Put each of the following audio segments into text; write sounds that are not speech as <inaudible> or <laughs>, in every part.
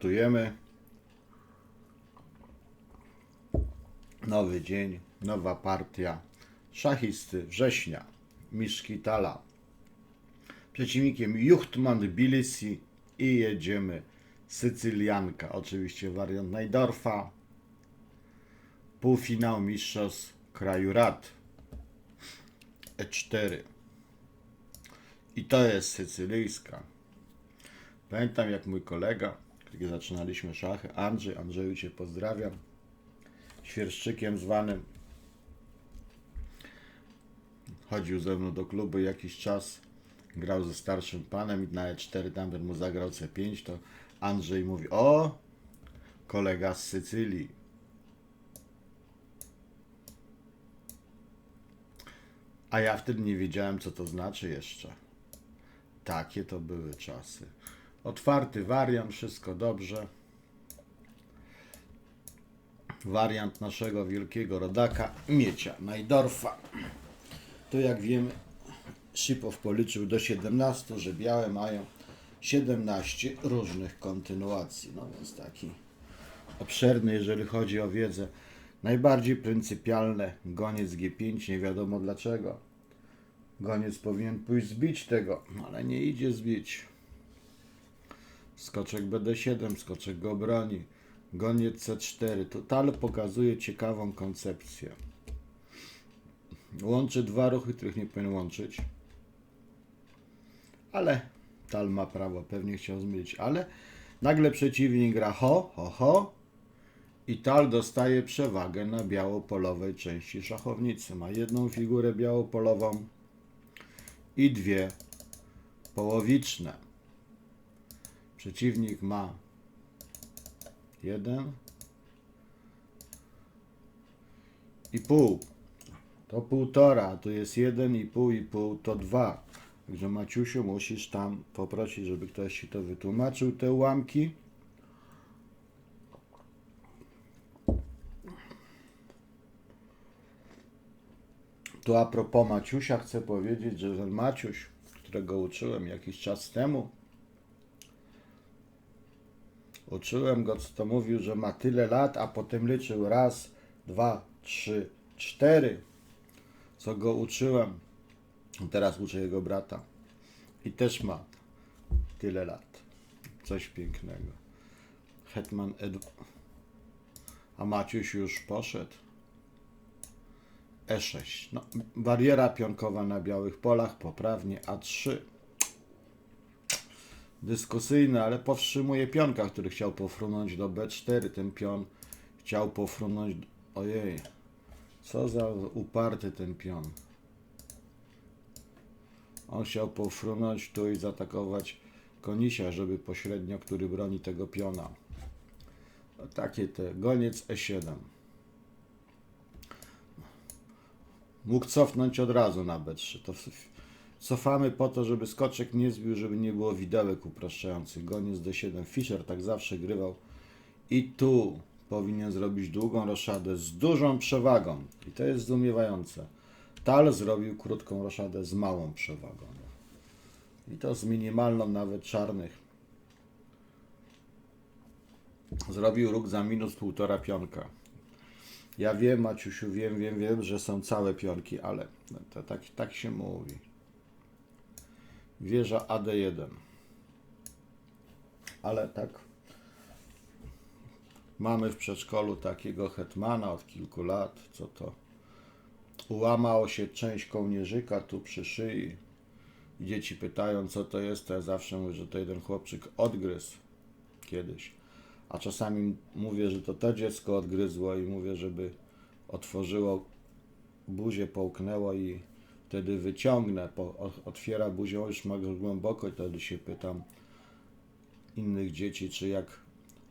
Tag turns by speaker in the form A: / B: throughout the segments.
A: Startujemy. Nowy dzień, nowa partia. Szachisty września. Miszki Tala. Przeciwnikiem Juchtman Tbilisi i jedziemy Sycylianka. Oczywiście wariant Najdorfa. Półfinał mistrzostw kraju rad. E4. I to jest sycylijska. Pamiętam jak mój kolega, kiedy zaczynaliśmy szachy, Andrzej, Andrzeju Cię pozdrawiam, świerszczykiem zwanym, chodził ze mną do klubu jakiś czas, grał ze starszym panem i na E4 tam mu zagrał C5, to Andrzej mówi, o, kolega z Sycylii. A ja wtedy nie wiedziałem, co to znaczy jeszcze. Takie to były czasy. Otwarty wariant, wszystko dobrze. Wariant naszego wielkiego rodaka, Miecia Najdorfa. Tu jak wiemy, Szypow policzył do 17, że białe mają 17 różnych kontynuacji. No więc taki obszerny, jeżeli chodzi o wiedzę. Najbardziej pryncypialne, goniec G5, nie wiadomo dlaczego. Goniec powinien pójść zbić tego, ale nie idzie zbić. Skoczek BD7, skoczek go broni. Goniec C4. To Tal pokazuje ciekawą koncepcję. Łączy dwa ruchy, których nie powinien łączyć. Ale Tal ma prawo, pewnie chciał zmylić, ale nagle przeciwnik gra ho, ho, ho i Tal dostaje przewagę na białopolowej części szachownicy. Ma jedną figurę białopolową i dwie połowiczne. Przeciwnik ma jeden i pół. To półtora, tu jest jeden i pół i pół to dwa. Także Maciusiu musisz tam poprosić, żeby ktoś ci to wytłumaczył, te ułamki. Tu a propos Maciusia chcę powiedzieć, że ten Maciuś, którego uczyłem jakiś czas temu, uczyłem go, co to mówił, że ma tyle lat, a potem liczył raz, dwa, trzy, cztery, co go uczyłem. Teraz uczę jego brata i też ma tyle lat. Coś pięknego. Hetman Ed... A Maciuś już poszedł. E6. No, bariera pionkowa na białych polach, poprawnie A3. Dyskusyjne, ale powstrzymuje pionka, który chciał pofrunąć do B4. Ten pion chciał pofrunąć. Ojej, co za uparty ten pion. On chciał pofrunąć tu i zaatakować konisia, żeby pośrednio, który broni tego piona. No, takie te. Goniec E E7. Mógł cofnąć od razu na B3. To f- cofamy po to, żeby skoczek nie zbił, żeby nie było widełek upraszczających. Goniec D7. Fischer tak zawsze grywał. I tu powinien zrobić długą roszadę z dużą przewagą. I to jest zdumiewające. Tal zrobił krótką roszadę z małą przewagą. I to z minimalną nawet czarnych. Zrobił róg za minus półtora pionka. Ja wiem, Maciusiu, wiem, wiem, wiem, że są całe pionki, ale to tak, tak się mówi. Wieża AD1. Ale tak. Mamy w przedszkolu takiego hetmana od kilku lat, co to ułamało się część kołnierzyka tu przy szyi. Dzieci pytają, co to jest, to ja zawsze mówię, że to jeden chłopczyk odgryzł kiedyś. A czasami mówię, że to to dziecko odgryzło i mówię, żeby otworzyło buzię, połknęło i wtedy wyciągnę, po, otwiera buzię już ma głęboko i wtedy się pytam innych dzieci, czy jak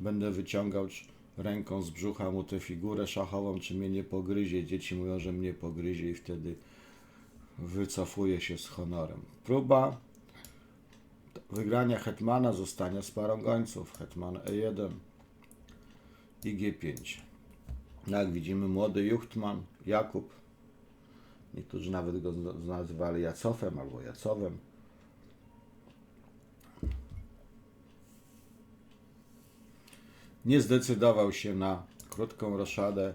A: będę wyciągał ręką z brzucha mu tę figurę szachową, czy mnie nie pogryzie. Dzieci mówią, że mnie pogryzie i wtedy wycofuje się z honorem. Próba wygrania hetmana zostania z parą gońców. Hetman E1 i G5. Jak widzimy, młody Juchtman, Jakub. Niektórzy nawet go nazywali Jacofem albo Jacowem. Nie zdecydował się na krótką roszadę.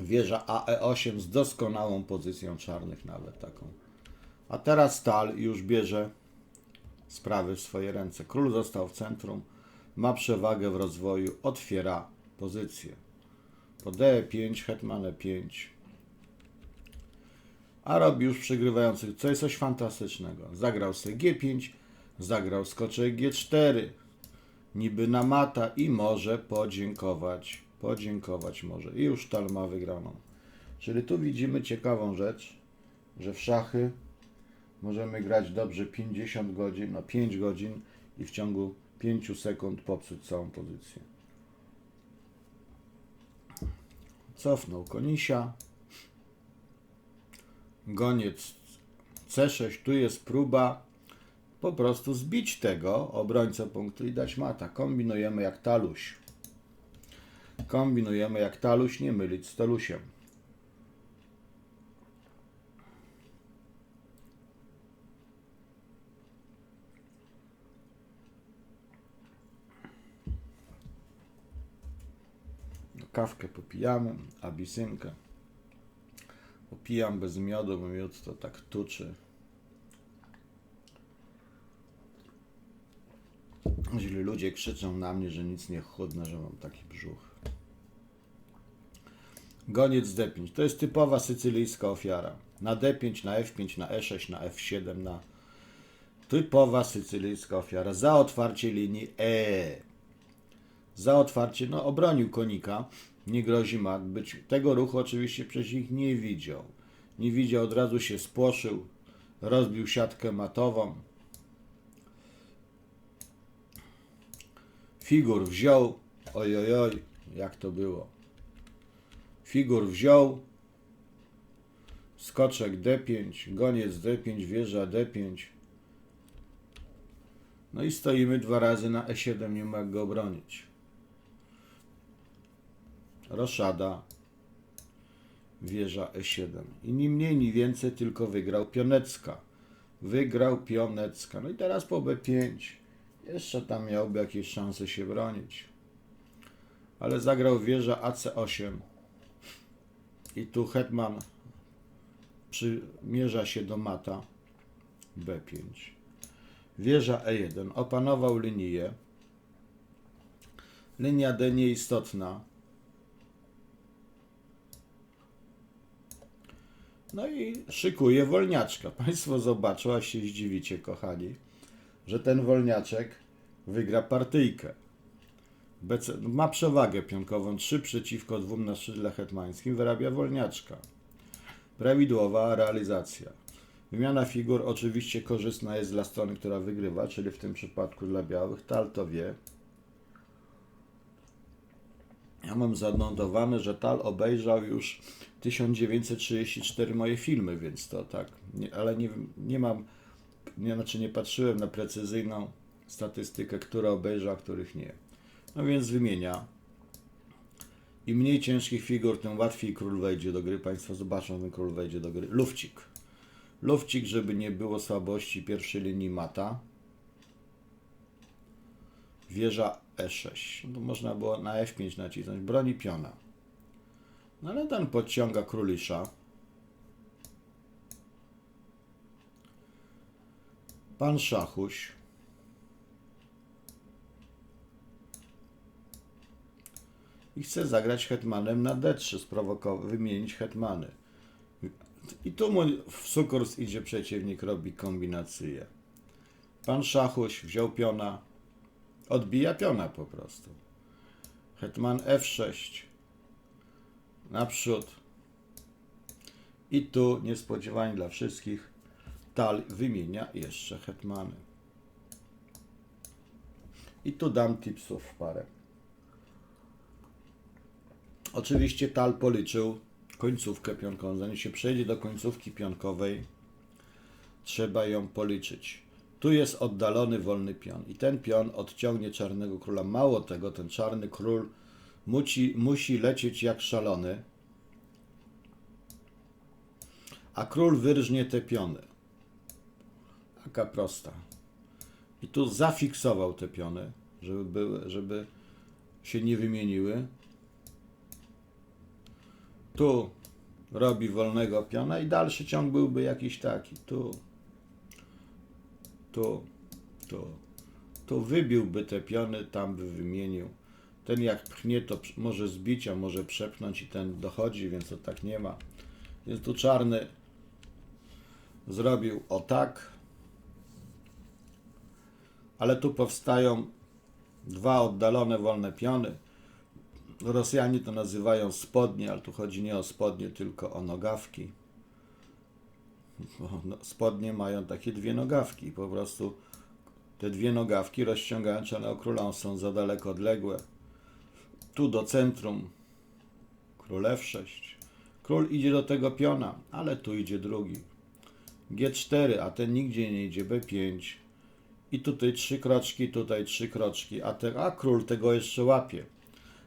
A: Wieża AE8 z doskonałą pozycją czarnych nawet taką. A teraz Tal już bierze sprawy w swoje ręce. Król został w centrum, ma przewagę w rozwoju, otwiera pozycję. Po D5, hetman E5. A robi już przegrywających, co jest coś fantastycznego. Zagrał sobie G5, zagrał skoczek G4, niby na mata i może podziękować. Podziękować może. I już Tal ma wygraną. Czyli tu widzimy ciekawą rzecz, że w szachy możemy grać dobrze 50 godzin, no 5 godzin i w ciągu 5 sekund popsuć całą pozycję. Cofnął konisia. Goniec C6, tu jest próba po prostu zbić tego obrońcę punktu i dać mata. Kombinujemy jak taluś. Kombinujemy jak taluś, nie mylić z talusiem. Kawkę popijamy, abisynkę. Popijam bez miodu, bo miód to tak tuczy. Źli ludzie krzyczą na mnie, że nic nie chudnę, że mam taki brzuch. Goniec D5. To jest typowa sycylijska ofiara. Na D5, na F5, na E6, na F7, na... Typowa sycylijska ofiara. Za otwarcie linii E. Za otwarcie, no obronił konika. Nie grozi mat. Być, tego ruchu oczywiście przeciwnik nie widział. Nie widział, od razu się spłoszył. Rozbił siatkę matową. Figur wziął. Ojojoj, jak to było. Figur wziął. Skoczek D5, goniec D5, wieża D5. No i stoimy dwa razy na E7, nie ma jak go obronić. Roszada, wieża E7. I ni mniej, ni więcej, tylko wygrał Pionecka. Wygrał Pionecka. No i teraz po B5. Jeszcze tam miałby jakieś szanse się bronić. Ale zagrał wieża AC8. I tu hetman przymierza się do mata B5. Wieża E1. Opanował linię. Linia D nieistotna. No i szykuje wolniaczka. <laughs> Państwo zobaczą, a się zdziwicie, kochani, że ten wolniaczek wygra partyjkę. BC, ma przewagę pionkową 3 przeciwko 2 na szydle hetmańskim, wyrabia wolniaczka. Prawidłowa realizacja. Wymiana figur oczywiście korzystna jest dla strony, która wygrywa, czyli w tym przypadku dla białych. Tal to wie. Ja mam zanotowane, że Tal obejrzał już 1934 moje filmy, więc to tak, nie, ale nie, nie mam, nie, znaczy nie patrzyłem na precyzyjną statystykę, które obejrzał, a których nie. No więc wymienia. Im mniej ciężkich figur, tym łatwiej król wejdzie do gry. Państwo zobaczą, ten król wejdzie do gry. Lufcik. Lufcik, żeby nie było słabości pierwszej linii mata. Wieża E6. No to można było na F5 nacisnąć. Broni piona. No ale ten podciąga królisza. Pan Szachuś. I chce zagrać hetmanem na D3, sprowokować, wymienić hetmany. I tu mu w sukurs idzie przeciwnik, robi kombinację. Pan Szachuś wziął piona, odbija piona po prostu. Hetman F6 naprzód. I tu niespodziewanie dla wszystkich Tal wymienia jeszcze hetmany. I tu dam tipsów parę. Oczywiście Tal policzył końcówkę pionkową. Zanim się przejdzie do końcówki pionkowej, trzeba ją policzyć. Tu jest oddalony wolny pion i ten pion odciągnie czarnego króla. Mało tego, ten czarny król musi, musi lecieć jak szalony, a król wyrżnie te piony. Taka prosta. I tu zafiksował te piony, żeby były, żeby się nie wymieniły. Tu robi wolnego piona i dalszy ciąg byłby jakiś taki. Tu, tu, tu. Tu wybiłby te piony, tam by wymienił. Ten jak pchnie, to może zbić, a może przepchnąć i ten dochodzi, więc to tak nie ma. Więc tu czarny zrobił o tak. Ale tu powstają dwa oddalone wolne piony. Rosjanie to nazywają spodnie, ale tu chodzi nie o spodnie, tylko o nogawki. No, spodnie mają takie dwie nogawki po prostu te dwie nogawki rozciągają czarnego króla, one są za daleko odległe. Tu do centrum król F6. Król idzie do tego piona, ale tu idzie drugi. G4, a ten nigdzie nie idzie, B5. I tutaj trzy kroczki, tutaj trzy kroczki, a, te, a król tego jeszcze łapie.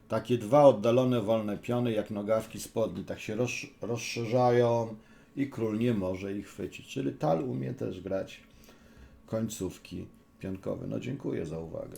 A: Takie dwa oddalone wolne piony, jak nogawki spodni, tak się roz, rozszerzają i król nie może ich chwycić. Czyli Tal umie też grać końcówki pionkowe. No dziękuję za uwagę.